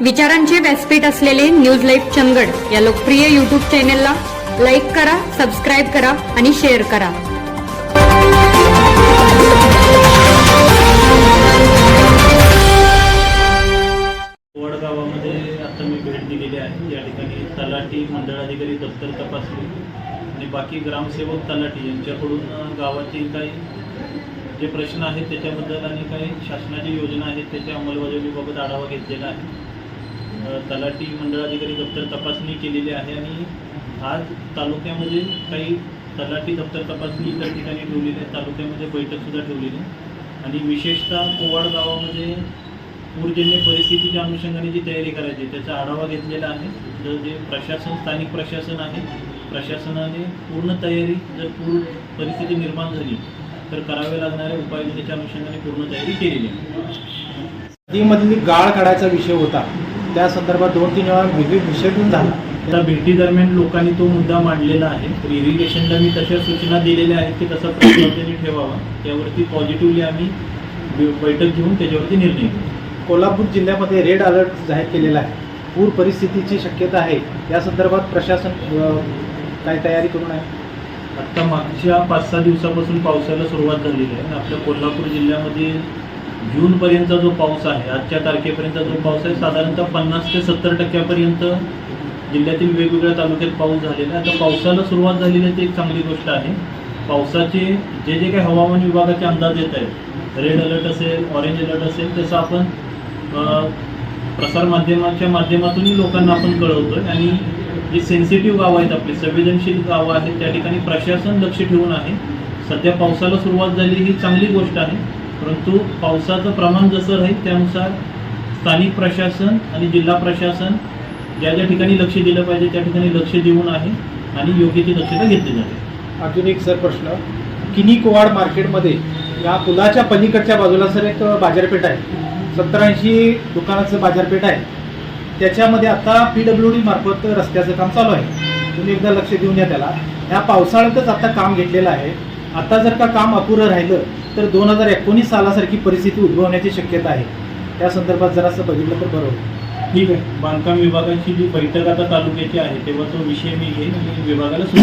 विचारांचे व्यासपीठ असलेले न्यूज लाईव्ह चंदगड या लोकप्रिय युट्यूब चॅनेलला लाईक करा सबस्क्राईब करा आणि शेअर करा. वड गावामध्ये आता मी भेट दिलेली आहे. या ठिकाणी तलाठी मंडळाधिकारी दफ्तर तपासणी आणि बाकी ग्रामसेवक तलाठी यांच्याकडून गावातील काही जे प्रश्न आहेत त्याच्याबद्दल आणि काही शासनाची योजना आहेत त्याच्या अंमलबजावणीबाबत आढावा घेतलेला आहे. तलाठी मंडळाधिकारी दप्तर तपासणी केलेली आहे आणि आज तालुक्यामध्ये काही तलाठी दप्तर तपासणी इतर ठिकाणी ठेवलेली आहे तालुक्यामध्ये बैठकसुद्धा ठेवलेली आहे. आणि विशेषतः कोवाड गावामध्ये पूरजन्य परिस्थितीच्या अनुषंगाने जी तयारी करायची त्याचा आढावा घेतलेला आहे. जर जे प्रशासन स्थानिक प्रशासन आहे प्रशासनाने पूर्ण तयारी जर पूर परिस्थिती निर्माण झाली तर करावे लागणाऱ्या उपाययोजनेच्या अनुषंगाने पूर्ण तयारी केलेली आहे. नदीमधली गाळ काढायचा विषय होता. त्या संदर्भात दोन तीन वेळा वेगळी विषय पण झाला त्या भेटीदरम्यान लोकांनी तो मुद्दा मांडलेला आहे. तर इरिगेशनला मी तशा सूचना दिलेल्या आहेत की तसा त्यांनी ठेवावा. त्यावरती पॉझिटिव्हली आम्ही बैठक घेऊन त्याच्यावरती निर्णय घेऊ. कोल्हापूर जिल्ह्यामध्ये रेड अलर्ट जाहीर केलेला आहे. पूर परिस्थितीची शक्यता आहे. या संदर्भात प्रशासन काय तयारी करून आहे? आत्ता मागच्या पाच सहा दिवसापासून पावसाला सुरुवात झालेली आहे. आणि आपल्या कोल्हापूर जिल्ह्यामध्ये जूनपर्यंतचा जो पाऊस आहे आजच्या तारखेपर्यंत जो पाऊस आहे साधारणतः पन्नास ते सत्तर टक्क्यापर्यंत जिल्ह्यातील वेगवेगळ्या तालुक्यात पाऊस झालेला आहे. आता पावसाला सुरुवात झालेली आहे ती एक चांगली गोष्ट आहे. पावसाचे जे जे काही हवामान विभागाचे अंदाज येत आहेत रेड अलर्ट असेल ऑरेंज अलर्ट असेल त्याचं आपण प्रसारमाध्यमाच्या माध्यमातूनही लोकांना आपण कळवतो आहे आणि जी सेन्सिटिव्ह गावं आहेत आपली संवेदनशील गावं आहेत त्या ठिकाणी प्रशासन लक्ष ठेवून आहे. सध्या पावसाला सुरुवात झाली ही चांगली गोष्ट आहे. परंतु पावसाचं प्रमाण जसं राहील त्यानुसार स्थानिक प्रशासन आणि जिल्हा प्रशासन ज्या ज्या ठिकाणी लक्ष दिलं पाहिजे त्या ठिकाणी लक्ष देऊन आहे आणि योग्य ती दक्षता घेतली जाते. अजून एक सर प्रश्न. किनी कोवाड मार्केटमध्ये या पुलाच्या पलीकडच्या बाजूला सर एक बाजारपेठ आहे. सत्तर ऐंशी दुकानाचं बाजारपेठ आहे. त्याच्यामध्ये आता पी डब्ल्यू डी मार्फत रस्त्याचं काम चालू आहे. तुम्ही एकदा लक्ष देऊन या त्याला. ह्या पावसाळ्यातच आता काम घेतलेलं आहे. आता जर का काम अपुरं राहिलं तर दोन हजार एकोणीस सालासारखी परिस्थिती उद्भवण्याची शक्यता आहे. त्या संदर्भात जरासं बघितलं तर बरं होईल. ठीक आहे. बांधकाम विभागाची जी बैठक आता तालुक्याची आहे तेव्हा तो विषय मी घेईन आणि विभागाला सुरू